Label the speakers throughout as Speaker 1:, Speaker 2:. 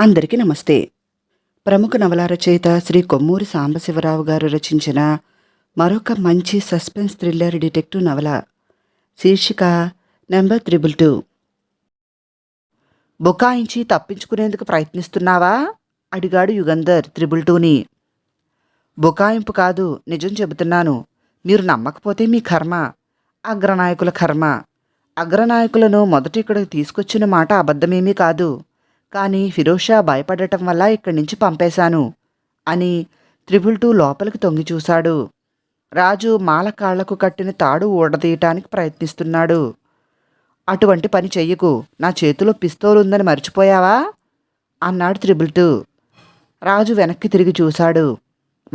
Speaker 1: అందరికీ నమస్తే. ప్రముఖ నవల రచయిత శ్రీ కొమ్మూరి సాంబశివరావు గారు రచించిన మరొక మంచి సస్పెన్స్ థ్రిల్లర్ డిటెక్టివ్ నవల శీర్షిక నెంబర్ త్రిబుల్ టూ. బుకాయించి తప్పించుకునేందుకు ప్రయత్నిస్తున్నావా? అడిగాడు యుగంధర్ త్రిబుల్ టూని. బుకాయింపు కాదు నిజం చెబుతున్నాను. మీరు నమ్మకపోతే మీ కర్మ అగ్రనాయకుల కర్మ. అగ్రనాయకులను మొదట ఇక్కడికి తీసుకొచ్చిన మాట అబద్ధమేమీ కాదు. కానీ ఫిరోషా భయపడటం వల్ల ఇక్కడి నుంచి పంపేశాను అని త్రిబుల్ టూ లోపలికి తొంగి చూశాడు. రాజు మాల కాళ్ళకు కట్టిన తాడు ఊడదీయటానికి ప్రయత్నిస్తున్నాడు. అటువంటి పని చెయ్యకు. నా చేతిలో పిస్తోలు ఉందని మర్చిపోయావా? అన్నాడు త్రిబుల్ టూ రాజు వెనక్కి తిరిగి చూశాడు.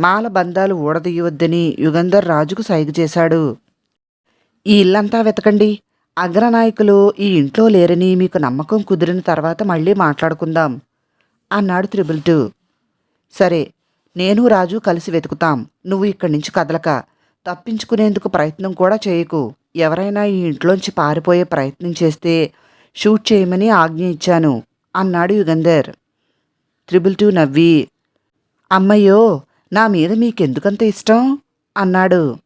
Speaker 1: మాల బంధాలు ఊడదీయవద్దని యుగంధర్ రాజుకు సైగ చేశాడు. ఈ ఇల్లంతా వెతకండి. అగ్రనాయకులు ఈ ఇంట్లో లేరని మీకు నమ్మకం కుదిరిన తర్వాత మళ్ళీ మాట్లాడుకుందాం అన్నాడు త్రిబుల్ టూ. సరే నేను రాజు కలిసి వెతుకుతాం నువ్వు ఇక్కడి నుంచి కదలక తప్పించుకునేందుకు ప్రయత్నం కూడా చేయకు. ఎవరైనా ఈ ఇంట్లోంచి పారిపోయే ప్రయత్నం చేస్తే షూట్ చేయమని ఆజ్ఞ ఇచ్చాను అన్నాడు యుగంధర్. త్రిబుల్ టూ నవ్వి అమ్మయ్యో నా మీద మీకెందుకంత ఇష్టం? అన్నాడు.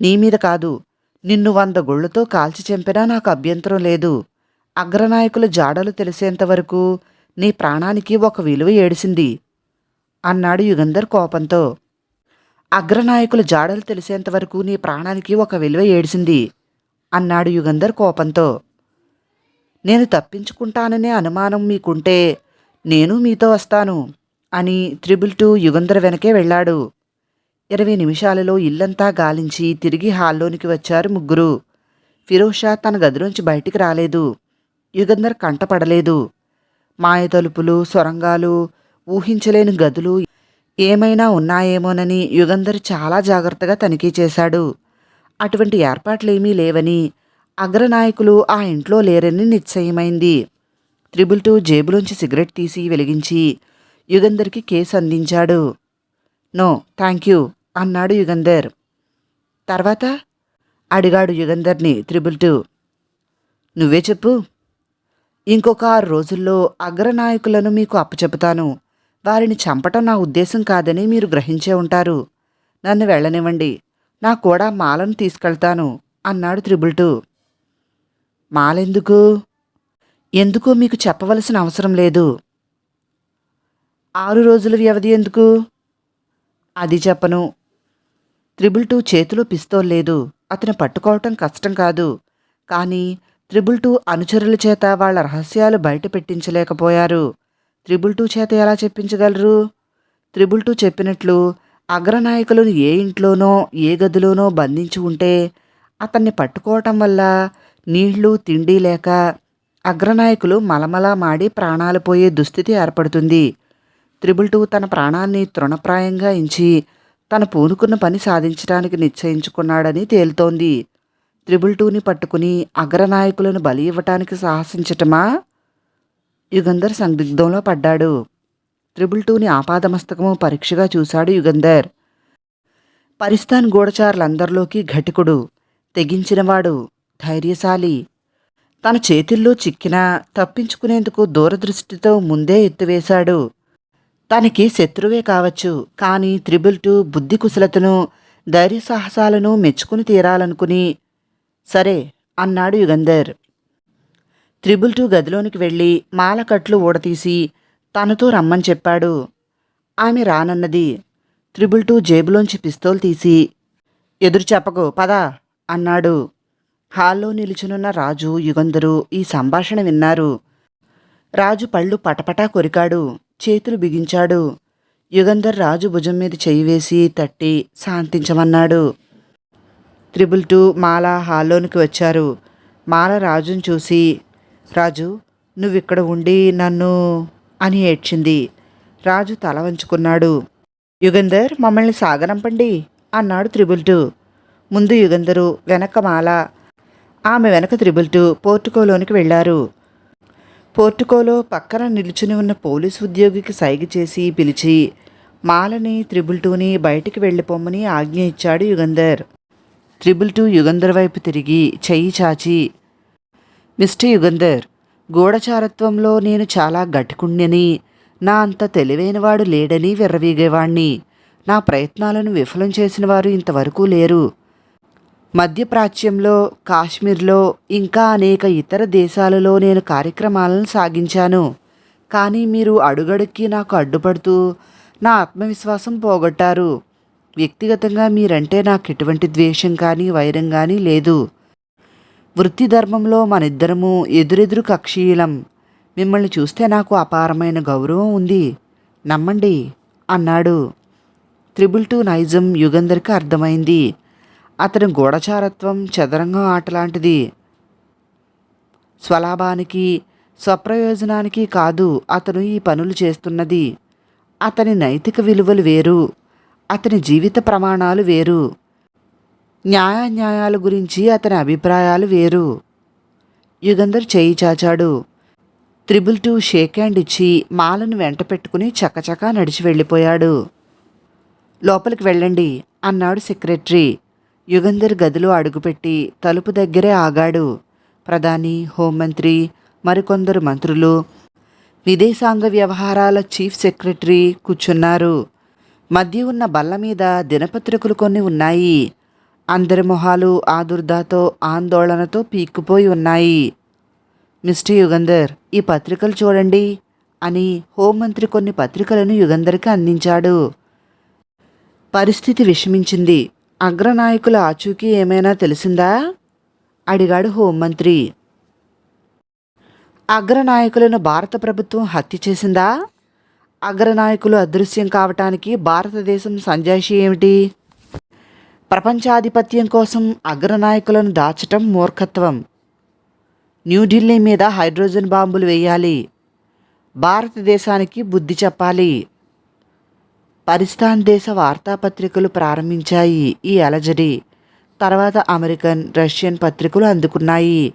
Speaker 1: నీ మీద కాదు నిన్ను వంద గొళ్ళతో కాల్చి చంపినా నాకు అభ్యంతరం లేదు. అగ్రనాయకుల జాడలు తెలిసేంతవరకు నీ ప్రాణానికి ఒక విలువ ఏడిసింది అన్నాడు యుగంధర్ కోపంతో. అగ్రనాయకుల జాడలు తెలిసేంతవరకు నీ ప్రాణానికి ఒక విలువ ఏడిసింది అన్నాడు యుగంధర్ కోపంతో. నేను తప్పించుకుంటాననే అనుమానం మీకుంటే నేను మీతో వస్తాను అని త్రిబుల్ టూ యుగంధర్ వెనకే వెళ్ళాడు. ఇరవై నిమిషాలలో ఇల్లంతా గాలించి తిరిగి హాల్లోనికి వచ్చారు ముగ్గురు. ఫిరోషా తన గదిలోంచి బయటికి రాలేదు. యుగంధర్ కంటపడలేదు. మాయ తలుపులు సొరంగాలు ఊహించలేని గదులు ఏమైనా ఉన్నాయేమోనని యుగంధర్ చాలా జాగ్రత్తగా తనిఖీ చేశాడు. అటువంటి ఏర్పాట్లేమీ లేవని అగ్రనాయకులు ఆ ఇంట్లో లేరని నిశ్చయమైంది. త్రిబుల్ టూ జేబులోంచి సిగరెట్ తీసి వెలిగించి యుగంధర్కి కేసు అందించాడు. నో థ్యాంక్ యూ అన్నాడు యుగంధర్. తర్వాత అడిగాడు యుగంధర్ని త్రిబుల్ టూ. నువ్వే చెప్పు. ఇంకొక ఆరు రోజుల్లో అగ్రనాయకులను మీకు అప్పచెపుతాను వారిని చంపటం నా ఉద్దేశం కాదని మీరు గ్రహించే ఉంటారు. నన్ను వెళ్ళనివ్వండి. నా కూడా మాలను తీసుకెళ్తాను అన్నాడు త్రిబుల్ టూ. మాలెందుకు? ఎందుకో మీకు చెప్పవలసిన అవసరం లేదు? ఆరు రోజుల వ్యవధి ఎందుకు? అది చెప్పను. త్రిబుల్ టూ చేతిలో పిస్తోల్ లేదు. అతను పట్టుకోవటం కష్టం కాదు. కానీ త్రిబుల్ టూ అనుచరుల చేత వాళ్ళ రహస్యాలు బయట పెట్టించలేకపోయారు. త్రిబుల్ టూ చేత ఎలా చెప్పించగలరు? త్రిబుల్ టూ చెప్పినట్లు అగ్రనాయకులను ఏ ఇంట్లోనో ఏ గదిలోనో బంధించి ఉంటే అతన్ని పట్టుకోవటం వల్ల నీళ్ళు తిండి లేక అగ్రనాయకులు మలమలా మాడి ప్రాణాలు పోయే దుస్థితి ఏర్పడుతుంది. త్రిబుల్ టూ తన ప్రాణాన్ని తృణప్రాయంగా ఎంచి తన పూనుకున్న పని సాధించడానికి నిశ్చయించుకున్నాడని తేలుతోంది. త్రిబుల్ టూని పట్టుకుని అగ్రనాయకులను బలి ఇవ్వటానికి సాహసించటమా? యుగంధర్ సందిగ్ధంలో పడ్డాడు. త్రిబుల్ టూని ఆపాదమస్తకము పరీక్షగా చూశాడు యుగంధర్. పరిస్థాన్ గూఢచారులందరిలోకి ఘటికుడు తెగించినవాడు ధైర్యశాలి. తన చేతిల్లో చిక్కినా తప్పించుకునేందుకు దూరదృష్టితో ముందే ఎత్తువేశాడు. తనకి శత్రువే కావచ్చు కానీ త్రిబుల్ టూ బుద్ధి కుశలతను ధైర్య సాహసాలను మెచ్చుకుని తీరాలనుకుని సరే అన్నాడు యుగంధర్. త్రిబుల్ టూ గదిలోనికి వెళ్ళి మాలకట్లు ఊడతీసి తనతో రమ్మని చెప్పాడు. ఆమె రానన్నది. త్రిబుల్ టూ జేబులోంచి పిస్తోల్ తీసి ఎదురు చెప్పకు పద అన్నాడు. హాల్లో నిలుచునున్న రాజు యుగంధరు ఈ సంభాషణ విన్నారు. రాజు పళ్ళు పటపటా కొరికాడు. చేతులు బిగించాడు. యుగంధర్ రాజు భుజం మీద చెయ్యి వేసి తట్టి శాంతించమన్నాడు. త్రిబుల్ టూ మాల హాల్లోనికి వచ్చారు. మాల రాజును చూసి రాజు నువ్విక్కడ ఉండి నన్ను అని ఏడ్చింది. రాజు తల వంచుకున్నాడు. యుగంధర్ మమ్మల్ని సాగనంపండి అన్నాడు త్రిబుల్ టూ. ముందు యుగంధరు వెనక మాల ఆమె వెనక త్రిబుల్ టూ పోర్టుకోలోనికి వెళ్ళారు పోర్టుకోలో పక్కన నిలుచుని ఉన్న పోలీసు ఉద్యోగికి సైగ చేసి పిలిచి మాలని త్రిబుల్ టూని బయటికి వెళ్ళిపోమ్మని ఆజ్ఞ ఇచ్చాడు యుగంధర్. త్రిబుల్ టూ యుగంధర్ వైపు తిరిగి చెయ్యి చాచి మిస్టర్ యుగంధర్ గూఢచారత్వంలో నేను చాలా గట్టికుండ్యని నా అంత తెలివైనవాడు లేడని విర్రవీగేవాణ్ణి. నా ప్రయత్నాలను విఫలం చేసిన వారు ఇంతవరకు లేరు. మధ్యప్రాచ్యంలో కాశ్మీర్లో ఇంకా అనేక ఇతర దేశాలలో నేను కార్యక్రమాలను సాగించాను. కానీ మీరు అడుగడుక్కి నాకు అడ్డుపడుతూ నా ఆత్మవిశ్వాసం పోగొట్టారు. వ్యక్తిగతంగా మీరంటే నాకు ఎటువంటి ద్వేషం కానీ వైరం కానీ లేదు. వృత్తి ధర్మంలో మనిద్దరము ఎదురెదురు కక్షీయులం. మిమ్మల్ని చూస్తే నాకు అపారమైన గౌరవం ఉంది. నమ్మండి అన్నాడు. త్రిబుల్ టూ నైజం యుగంధర్కి అర్థమైంది. అతని గూఢచారత్వం చదరంగం ఆటలాంటిది. స్వలాభానికి స్వప్రయోజనానికి కాదు అతను ఈ పనులు చేస్తున్నది. అతని నైతిక విలువలు వేరు అతని జీవిత ప్రమాణాలు వేరు. న్యాయాన్యాయాల గురించి అతని అభిప్రాయాలు వేరు. యుగంధర్ చేయి చాచాడు. త్రిబుల్ టూ షేక్ హ్యాండ్ ఇచ్చి మాలను వెంట పెట్టుకుని చకచకా నడిచి వెళ్ళిపోయాడు. లోపలికి వెళ్ళండి అన్నాడు సెక్రటరీ. యుగంధర్ గదిలో అడుగుపెట్టి తలుపు దగ్గరే ఆగాడు. ప్రధాని హోంమంత్రి మరికొందరు మంత్రులు విదేశాంగ వ్యవహారాల చీఫ్ సెక్రటరీ కూర్చున్నారు. మధ్య ఉన్న బల్ల మీద దినపత్రికలు కొన్ని ఉన్నాయి. అందరి మొహాలు ఆదుర్దాతో ఆందోళనతో పీక్కుపోయి ఉన్నాయి. మిస్టర్ యుగంధర్ ఈ పత్రికలు చూడండి అని హోంమంత్రి కొన్ని పత్రికలను యుగంధర్కి అందించాడు. పరిస్థితి విషమించింది. అగ్రనాయకుల ఆచూకీ ఏమైనా తెలిసిందా? అడిగాడు హోంమంత్రి. అగ్రనాయకులను భారత ప్రభుత్వం హత్య చేసిందా? అగ్రనాయకులు అదృశ్యం కావటానికి భారతదేశం సంజాయిషి ఏమిటి? ప్రపంచాధిపత్యం కోసం అగ్రనాయకులను దాచటం మూర్ఖత్వం. న్యూఢిల్లీ మీద హైడ్రోజన్ బాంబులు వేయాలి. భారతదేశానికి బుద్ధి చెప్పాలి. పరిస్థాన్ దేశ వార్తాపత్రికలు ప్రారంభించాయి. ఈ అలజడి తర్వాత అమెరికన్ రష్యన్ పత్రికలు అందుకున్నాయి.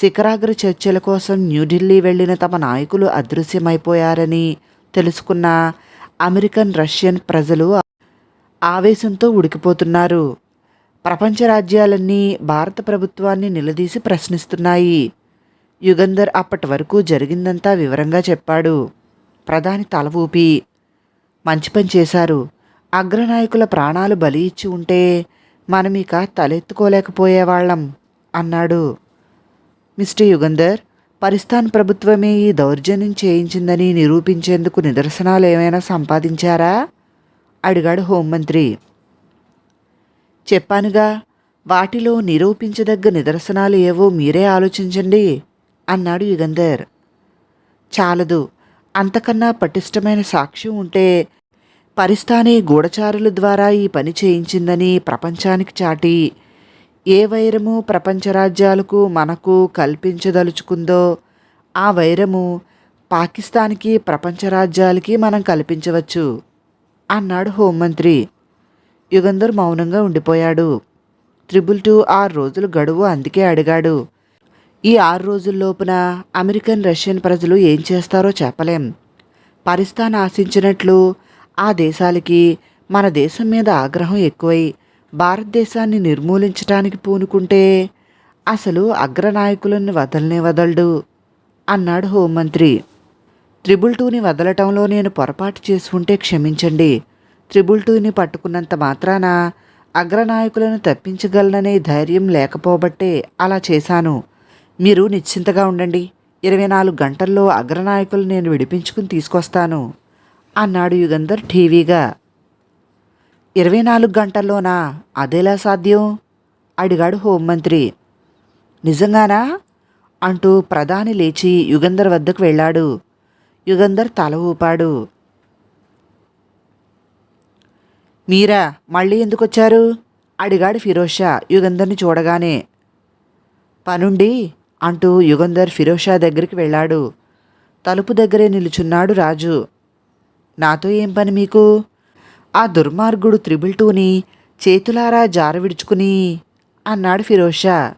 Speaker 1: శిఖరాగ్ర చర్చల కోసం న్యూఢిల్లీ వెళ్ళిన తమ నాయకులు అదృశ్యమైపోయారని తెలుసుకున్న అమెరికన్ రష్యన్ ప్రజలు ఆవేశంతో ఉడికిపోతున్నారు. ప్రపంచ రాజ్యాలన్నీ భారత ప్రభుత్వాన్ని నిలదీసి ప్రశ్నిస్తున్నాయి. యుగంధర్ అప్పటి వరకు జరిగిందంతా వివరంగా చెప్పాడు. ప్రధాని తల ఊపి మంచి పని చేశారు. అగ్రనాయకుల ప్రాణాలు బలి ఇచ్చి ఉంటే మనమిక తలెత్తుకోలేకపోయేవాళ్ళం అన్నాడు. మిస్టర్ యుగంధర్ పరిస్థాన్ ప్రభుత్వమే ఈ దౌర్జన్యం చేయించిందని నిరూపించేందుకు నిదర్శనాలు ఏమైనా సంపాదించారా? అడిగాడు హోంమంత్రి. చెప్పానుగా వాటిలో నిరూపించదగ్గ నిదర్శనాలు ఏవో మీరే ఆలోచించండి అన్నాడు యుగంధర్. చాలదు అంతకన్నా పటిష్టమైన సాక్ష్యం ఉంటే పరిస్థానే గూఢచారుల ద్వారా ఈ పని చేయించిందని ప్రపంచానికి చాటి ఏ వైరము ప్రపంచ రాజ్యాలకు మనకు కల్పించదలుచుకుందో ఆ వైరము పాకిస్తాన్కి ప్రపంచ రాజ్యాలకి మనం కల్పించవచ్చు అన్నాడు హోంమంత్రి. యుగంధర్ మౌనంగా ఉండిపోయాడు. త్రిబుల్ టూ ఆరు రోజులు గడువు అందుకే అడిగాడు. ఈ ఆరు రోజుల్లోపున అమెరికన్ రష్యన్ ప్రజలు ఏం చేస్తారో చెప్పలేం. పరిస్థాన్ ఆశించినట్లు ఆ దేశాలకి మన దేశం మీద ఆగ్రహం ఎక్కువై భారతదేశాన్ని నిర్మూలించడానికి పూనుకుంటే అసలు అగ్రనాయకులను వదలనే వదలడు అన్నాడు హోంమంత్రి త్రిబుల్ టూని వదలటంలో నేను పొరపాటు చేసుకుంటే క్షమించండి. త్రిబుల్ టూని పట్టుకున్నంత మాత్రాన అగ్రనాయకులను తప్పించగలననే ధైర్యం లేకపోబట్టే అలా చేశాను. మీరు నిశ్చింతగా ఉండండి. ఇరవై నాలుగు గంటల్లో అగ్రనాయకులు నేను విడిపించుకుని తీసుకొస్తాను అన్నాడు యుగంధర్ టీవీగా ఇరవై నాలుగు గంటల్లోనా? అదేలా సాధ్యం? అడిగాడు హోంమంత్రి. నిజంగానా? అంటూ ప్రధాని లేచి యుగంధర్ వద్దకు వెళ్ళాడు. యుగంధర్ తల ఊపాడు. మీరా మళ్ళీ ఎందుకు వచ్చారు? అడిగాడు ఫిరోషా యుగంధర్ని చూడగానే. పనుండి? అంటూ యుగంధర్ ఫిరోషా దగ్గరికి వెళ్ళాడు. తలుపు దగ్గరే నిలుచున్నాడు రాజు. నాతో ఏం పని మీకు? ఆ దుర్మార్గుడు త్రిబుల్ టూని చేతులారా జార విడుచుకుని అన్నాడు ఫిరోషా.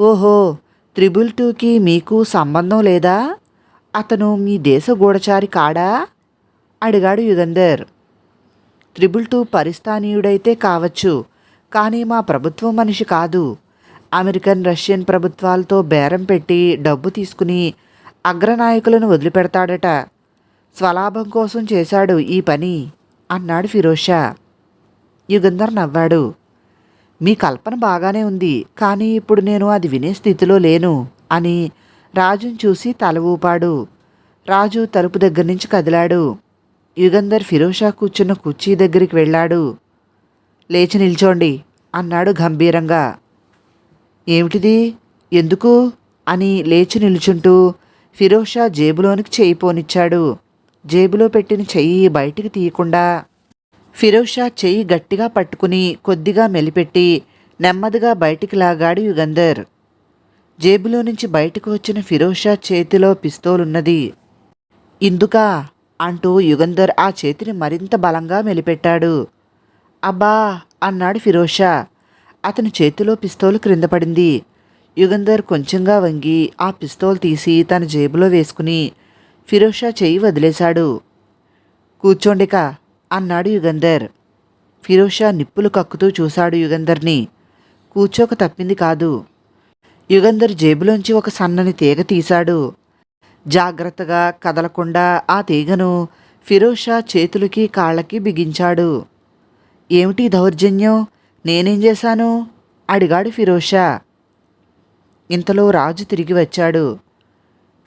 Speaker 1: ఓహో త్రిబుల్ టూకి మీకు సంబంధం లేదా? అతను మీ దేశ గూఢచారి కాడా? అడిగాడు యుగంధర్. త్రిబుల్ టూ పరిస్థానీయుడైతే కావచ్చు కానీ మా ప్రభుత్వం మనిషి కాదు. అమెరికన్ రష్యన్ ప్రభుత్వాలతో బేరం పెట్టి డబ్బు తీసుకుని అగ్రనాయకులను వదిలిపెడతాడట. స్వలాభం కోసం చేశాడు ఈ పని అన్నాడు ఫిరోషా యుగంధర్ నవ్వాడు. మీ కల్పన బాగానే ఉంది కానీ ఇప్పుడు నేను అది వినే స్థితిలో లేను అని రాజును చూసి తల ఊపాడు. రాజు తలుపు దగ్గర నుంచి కదిలాడు. యుగంధర్ ఫిరోషా కూర్చున్న కుర్చీ దగ్గరికి వెళ్ళాడు. లేచి నిల్చోండి అన్నాడు గంభీరంగా. ఏమిటిది? ఎందుకు? అని లేచి నిలుచుంటూ ఫిరోషా జేబులోనికి చెయ్యి పోనిచ్చాడు. జేబులో పెట్టిన చెయ్యి బయటికి తీయకుండా ఫిరోషా చెయ్యి గట్టిగా పట్టుకుని కొద్దిగా మెలిపెట్టి నెమ్మదిగా బయటికి లాగాడు యుగంధర్. జేబులో నుంచి బయటకు వచ్చిన ఫిరోషా చేతిలో పిస్తోలున్నది. ఇందుకా? అంటూ యుగంధర్ ఆ చేతిని మరింత బలంగా మెలిపెట్టాడు. అబ్బా! అన్నాడు ఫిరోషా. అతని చేతిలో పిస్తోలు క్రింద పడింది. యుగంధర్ కొంచెంగా వంగి ఆ పిస్తోల్ తీసి తన జేబులో వేసుకుని ఫిరోషా చేయి వదిలేశాడు. కూర్చోండిక అన్నాడు యుగంధర్. ఫిరోషా నిప్పులు కక్కుతూ చూశాడు యుగంధర్ని. కూర్చోక తప్పింది కాదు. యుగంధర్ జేబులోంచి ఒక సన్నని తీగ తీశాడు. జాగ్రత్తగా కదలకుండా ఆ తీగను ఫిరోషా చేతులకి కాళ్ళకి బిగించాడు. ఏమిటి దౌర్జన్యం? నేనేం చేశాను? అడిగాడు ఫిరోషా. ఇంతలో రాజు తిరిగి వచ్చాడు.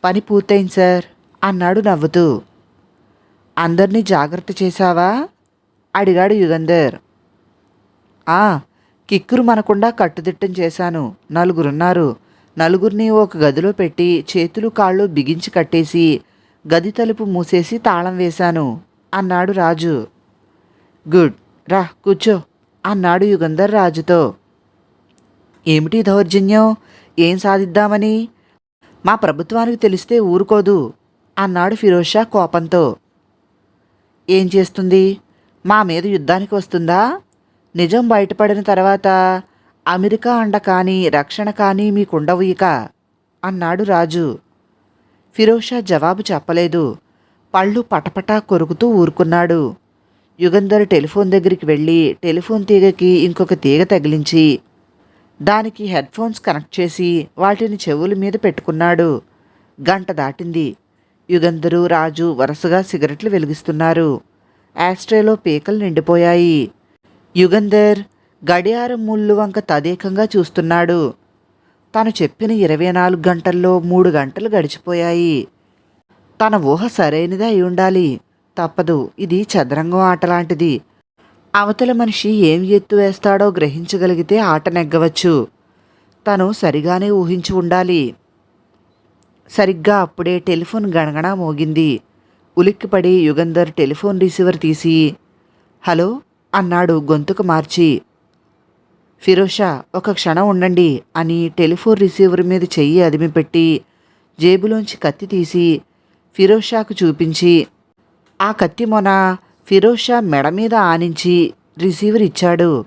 Speaker 1: పని పూర్తయింది సార్ అన్నాడు నవ్వుతూ. అందరినీ జాగ్రత్త చేశావా? అడిగాడు యుగంధర్. ఆ కిక్కురు మనకుండా కట్టుదిట్టం చేశాను. నలుగురున్నారు. నలుగురిని ఒక గదిలో పెట్టి చేతులు కాళ్ళు బిగించి కట్టేసి గది తలుపు మూసేసి తాళం వేశాను అన్నాడు రాజు. గుడ్ రా కూర్చో. అన్నాడు యుగంధర్ రాజుతో. ఏమిటి దౌర్జన్యం? ఏం సాధిద్దామని? మా ప్రభుత్వానికి తెలిస్తే ఊరుకోదు అన్నాడు ఫిరోషా కోపంతో. ఏం చేస్తుంది? మా మీద యుద్ధానికి వస్తుందా? నిజం బయటపడిన తర్వాత అమెరికా అండ కానీ రక్షణ కానీ మీకుండవు ఇక అన్నాడు రాజు. ఫిరోషా జవాబు చెప్పలేదు. పళ్ళు పటపటా కొరుకుతూ ఊరుకున్నాడు. యుగంధర్ టెలిఫోన్ దగ్గరికి వెళ్ళి టెలిఫోన్ తీగకి ఇంకొక తీగ తగిలించి దానికి హెడ్ ఫోన్స్ కనెక్ట్ చేసి వాటిని చెవుల మీద పెట్టుకున్నాడు. గంట దాటింది. యుగంధరు రాజు వరుసగా సిగరెట్లు వెలిగిస్తున్నారు. యాస్ట్రేలో పీకలు నిండిపోయాయి. యుగంధర్ గడియారం ముళ్ళు వంక తదేకంగా చూస్తున్నాడు. తను చెప్పిన ఇరవై నాలుగు గంటల్లో మూడు గంటలు గడిచిపోయాయి. తన ఊహ సరైనదే అయి ఉండాలి. తప్పదు. ఇది చదరంగం ఆట లాంటిది. అవతల మనిషి ఏం ఎత్తు వేస్తాడో గ్రహించగలిగితే ఆట నెగ్గవచ్చు. తను సరిగానే ఊహించి ఉండాలి. సరిగ్గా అప్పుడే టెలిఫోన్ గణగణ మోగింది. ఉలిక్కిపడి యుగంధర్ టెలిఫోన్ రిసీవర్ తీసి హలో అన్నాడు గొంతుకు మార్చి. ఫిరోషా ఒక క్షణం ఉండండి అని టెలిఫోన్ రిసీవర్ మీద చెయ్యి అదిమిపెట్టి జేబులోంచి కత్తి తీసి ఫిరోషాకు చూపించి ఆ కత్తి మొన ఫిరోషా మెడ మీద ఆనించి రిసీవర్ ఇచ్చాడు.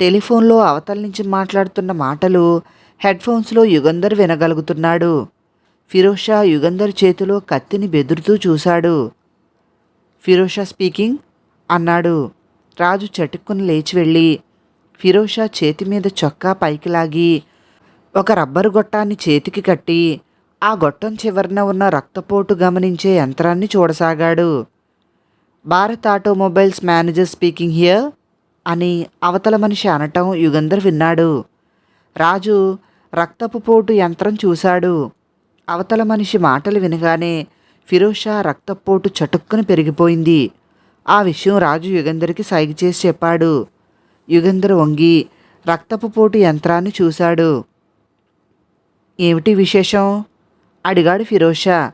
Speaker 1: టెలిఫోన్లో అవతల నుంచి మాట్లాడుతున్న మాటలు హెడ్ఫోన్స్లో యుగంధర్ వినగలుగుతున్నాడు. ఫిరోషా యుగంధర్ చేతిలో కత్తిని బెదురుతూ చూశాడు. ఫిరోషా స్పీకింగ్? అన్నాడు. రాజు చటుక్కుని లేచి వెళ్ళి ఫిరోషా చేతి మీద చొక్కా పైకి లాగి ఒక రబ్బరు గొట్టాన్ని చేతికి కట్టి ఆ గొట్టం చివరన ఉన్న రక్తపోటు గమనించే యంత్రాన్ని చూడసాగాడు. Bharat automobiles manager speaking here అని అవతల మనిషి అనటం యుగంధర్ విన్నాడు. రాజు రక్తపు పోటు యంత్రం చూశాడు. అవతల మనిషి మాటలు వినగానే ఫిరోషా రక్తపోటు చటుక్కున పెరిగిపోయింది. ఆ విషయం రాజు యుగంధర్కి సైగ చేసి చెప్పాడు. యుగంధర్ వంగి రక్తపు పోటు యంత్రాన్ని చూశాడు. ఏమిటి విశేషం? అడిగాడు ఫిరోషా.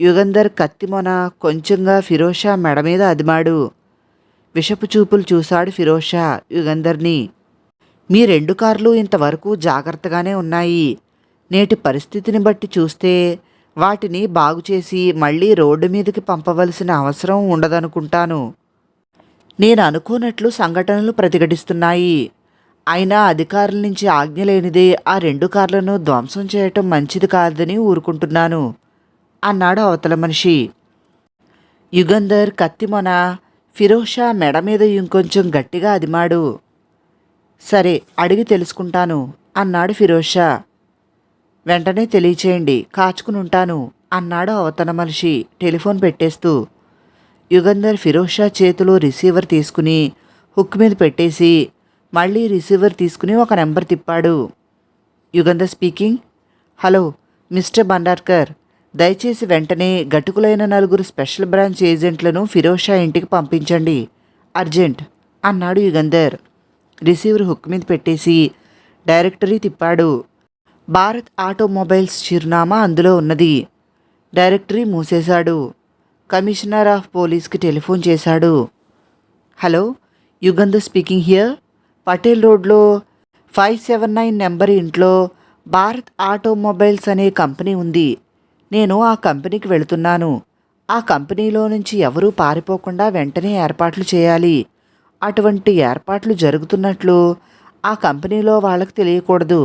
Speaker 1: యుగంధర్ కత్తిమొన కొంచెంగా ఫిరోషా మెడ మీద అదిమాడు. విషపు చూపులు చూశాడు ఫిరోషా యుగంధర్ని. మీ రెండు కార్లు ఇంతవరకు జాగ్రత్తగానే ఉన్నాయి. నేటి పరిస్థితిని బట్టి చూస్తే వాటిని బాగు చేసి మళ్ళీ రోడ్డు మీదకి పంపవలసిన అవసరం ఉండదనుకుంటాను. నేను అనుకోనట్లు సంఘటనలు ప్రతిఘటిస్తున్నాయి. అయినా అధికారుల నుంచి ఆజ్ఞ లేనిదే ఆ రెండు కార్లను ధ్వంసం చేయటం మంచిది కాదని ఊరుకుంటున్నాను. అన్నాడు అవతల మనిషి. యుగంధర్ కత్తిమొన ఫిరోషా మెడ మీద ఇంకొంచెం గట్టిగా అదిమాడు. సరే అడిగి తెలుసుకుంటాను అన్నాడు ఫిరోషా. వెంటనే తెలియచేయండి కాచుకుని ఉంటాను అన్నాడు అవతల మనిషి టెలిఫోన్ పెట్టేస్తూ. యుగంధర్ ఫిరోజ్ షా చేతిలో రిసీవర్ తీసుకుని హుక్ మీద పెట్టేసి మళ్ళీ రిసీవర్ తీసుకుని ఒక నెంబర్ తిప్పాడు. Yugandhar speaking. Hello mister Bhandarkar. దయచేసి వెంటనే గటుకులైన నలుగురు స్పెషల్ బ్రాంచ్ ఏజెంట్లను ఫిరోషా ఇంటికి పంపించండి. అర్జెంట్ అన్నాడు యుగంధర్. రిసీవర్ హుక్ మీద పెట్టేసి డైరెక్టరీ తిప్పాడు. భారత్ ఆటోమొబైల్స్ చిరునామా అందులో ఉన్నది. డైరెక్టరీ మూసేశాడు. కమిషనర్ ఆఫ్ పోలీస్కి టెలిఫోన్ చేశాడు. Hello Yugandhar speaking here. Patel రోడ్లో ఫైవ్ సెవెన్ నైన్ నెంబర్ ఇంట్లో భారత్ ఆటోమొబైల్స్ అనే కంపెనీ ఉంది. నేను ఆ కంపెనీకి వెళుతున్నాను. ఆ కంపెనీలో నుంచి ఎవరూ పారిపోకుండా వెంటనే ఏర్పాట్లు చేయాలి. అటువంటి ఏర్పాట్లు జరుగుతున్నట్లు ఆ కంపెనీలో వాళ్ళకి తెలియకూడదు.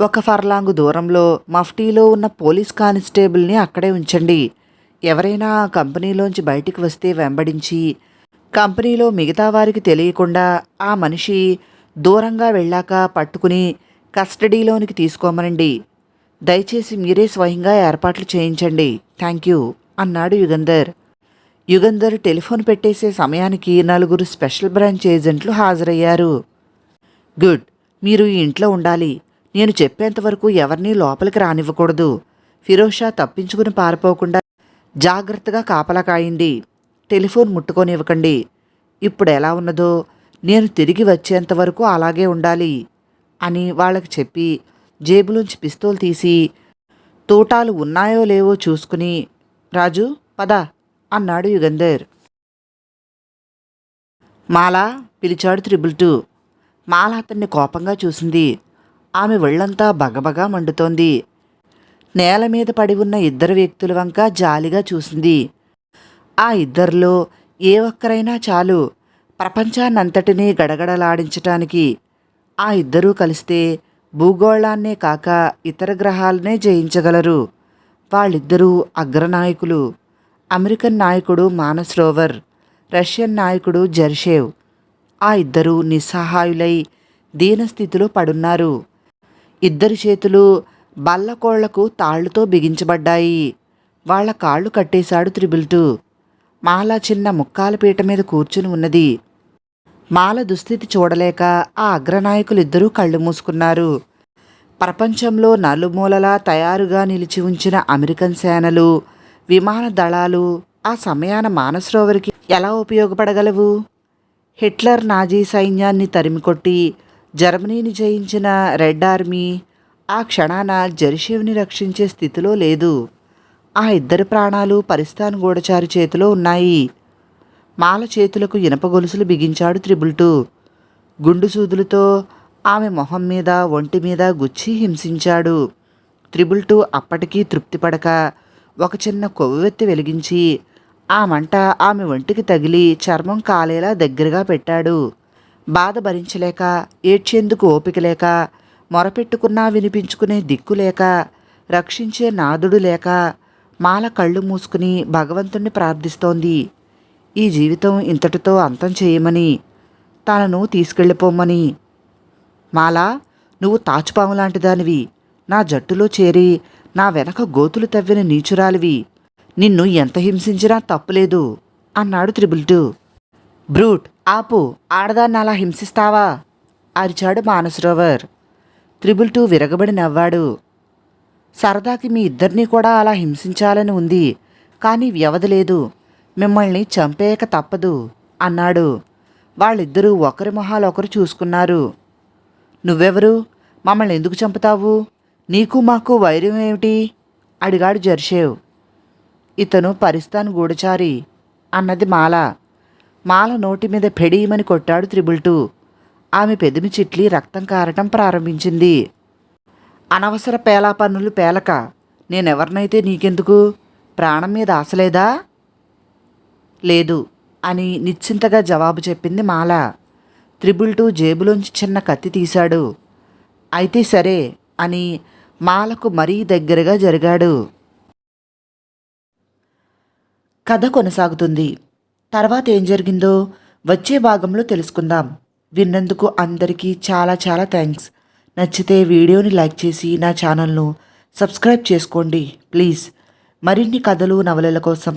Speaker 1: ఒక ఫర్లాంగు దూరంలో మఫ్టీలో ఉన్న పోలీస్ కానిస్టేబుల్ని అక్కడే ఉంచండి. ఎవరైనా ఆ కంపెనీలోంచి బయటికి వస్తే వెంబడించి కంపెనీలో మిగతా వారికి తెలియకుండా ఆ మనిషి దూరంగా వెళ్ళాక పట్టుకుని కస్టడీలోనికి తీసుకోమనండి. దయచేసి మీరే స్వయంగా ఏర్పాట్లు చేయించండి. థ్యాంక్ యూ అన్నాడు యుగంధర్. యుగంధర్ టెలిఫోన్ పెట్టేసే సమయానికి నలుగురు స్పెషల్ బ్రాంచ్ ఏజెంట్లు హాజరయ్యారు. గుడ్ మీరు ఈ ఇంట్లో ఉండాలి. నేను చెప్పేంతవరకు ఎవరినీ లోపలికి రానివ్వకూడదు. ఫిరోజ్ షా తప్పించుకుని పారిపోకుండా జాగ్రత్తగా కాపలా కాయండి టెలిఫోన్ ముట్టుకోనివ్వకండి. ఇప్పుడు ఎలా ఉన్నదో నేను తిరిగి వచ్చేంతవరకు అలాగే ఉండాలి అని వాళ్ళకి చెప్పి జేబులోంచి పిస్తోల్ తీసి తూటాలు ఉన్నాయో లేవో చూసుకుని రాజు పద అన్నాడు యుగంధర్. మాలా పిలిచాడు త్రిబుల్ టూ. మాల అతన్ని కోపంగా చూసింది. ఆమె ఒళ్ళంతా బగబగా మండుతోంది. నేల మీద పడి ఉన్న ఇద్దరు వ్యక్తుల వంక జాలిగా చూసింది. ఆ ఇద్దరిలో ఏ ఒక్కరైనా చాలు. ప్రపంచాన్నంతటినీ గడగడలాడించటానికి ఆ ఇద్దరూ కలిస్తే భూగోళాన్నే కాక ఇతర గ్రహాలనే జయించగలరు. వాళ్ళిద్దరూ అగ్రనాయకులు. అమెరికన్ నాయకుడు మానస్ రోవర్ రష్యన్ నాయకుడు జర్షేవ్. ఆ ఇద్దరూ నిస్సహాయులై దీనస్థితిలో పడున్నారు. ఇద్దరి చేతులు బల్లకోళ్ళకు తాళ్ళతో బిగించబడ్డాయి. వాళ్ళ కాళ్ళు కట్టేశాడు త్రిబుల్ టూ చిన్న ముక్కాల పీట మీద కూర్చుని ఉన్నది. మాల దుస్థితి చూడలేక ఆ అగ్రనాయకులిద్దరూ కళ్ళు మూసుకున్నారు. ప్రపంచంలో నలుమూలలా తయారుగా నిలిచి ఉంచిన అమెరికన్ సేనలు విమాన దళాలు ఆ సమయాన మానసరోవరికి ఎలా ఉపయోగపడగలవు? హిట్లర్ నాజీ సైన్యాన్ని తరిమికొట్టి జర్మనీని జయించిన రెడ్ ఆర్మీ ఆ క్షణాన జెర్షివ్ని రక్షించే స్థితిలో లేదు. ఆ ఇద్దరి ప్రాణాలు పరిస్థాన్ గూఢచారి చేతిలో ఉన్నాయి. మాల చేతులకు ఇనప గొలుసులు బిగించాడు త్రిబుల్ టూ గుండు సూదులతో ఆమె మొహం మీద ఒంటి మీద గుచ్చి హింసించాడు. త్రిబుల్ టూ అప్పటికీ తృప్తిపడక ఒక చిన్న కొవ్వెత్తి వెలిగించి ఆ మంట ఆమె ఒంటికి తగిలి చర్మం కాలేలా దగ్గరగా పెట్టాడు. బాధ భరించలేక ఏడ్చేందుకు ఓపిక లేక మొరపెట్టుకున్నా వినిపించుకునే దిక్కు లేక రక్షించే నాదుడు లేక మాల కళ్ళు మూసుకుని భగవంతుణ్ణి ప్రార్థిస్తోంది. ఈ జీవితం ఇంతటితో అంతం చేయమని తనను తీసుకెళ్ళిపోమని. మాలా నువ్వు తాచుపాము లాంటి దానివి నా జట్టులో చేరి నా వెనక గోతులు తవ్విన నీచురాలివి. నిన్ను ఎంత హింసించినా తప్పులేదు అన్నాడు త్రిబుల్ టూ బ్రూట్ ఆపు ఆడదాన్ని అలా హింసిస్తావా? అరిచాడు మానసరోవర్. త్రిబుల్ టూ విరగబడి నవ్వాడు. సరదాకి మీ ఇద్దరినీ కూడా అలా హింసించాలని ఉంది కానీ వ్యవధి లేదు. మిమ్మల్ని చంపేయక తప్పదు అన్నాడు. వాళ్ళిద్దరూ ఒకరి మొహాలు ఒకరు చూసుకున్నారు. నువ్వెవరు? మమ్మల్ని ఎందుకు చంపుతావు? నీకు మాకు వైర్యం ఏమిటి? అడిగాడు జర్షేవ్. ఇతను పరిస్థాన్ గూఢచారి అన్నది మాల. మాల నోటి మీద పెడీమని కొట్టాడు త్రిబుల్ టూ ఆమె పెదిమి చిట్లి రక్తం కారటం ప్రారంభించింది. అనవసర పేలా పనులు పేలక నేనెవరినైతే నీకెందుకు? ప్రాణం మీద ఆశలేదా? లేదు అని నిశ్చింతగా జవాబు చెప్పింది మాల. త్రిబుల్ టూ జేబులోంచి చిన్న కత్తి తీశాడు. అయితే సరే అని మాలకు మరీ దగ్గరగా జరిగాడు. కథ కొనసాగుతుంది. తర్వాత ఏం జరిగిందో వచ్చే భాగంలో తెలుసుకుందాం. విన్నందుకు అందరికీ చాలా చాలా థ్యాంక్స్. నచ్చితే వీడియోని లైక్ చేసి నా ఛానల్ను సబ్స్క్రైబ్ చేసుకోండి ప్లీజ్. మరిన్ని కథలు నవలల కోసం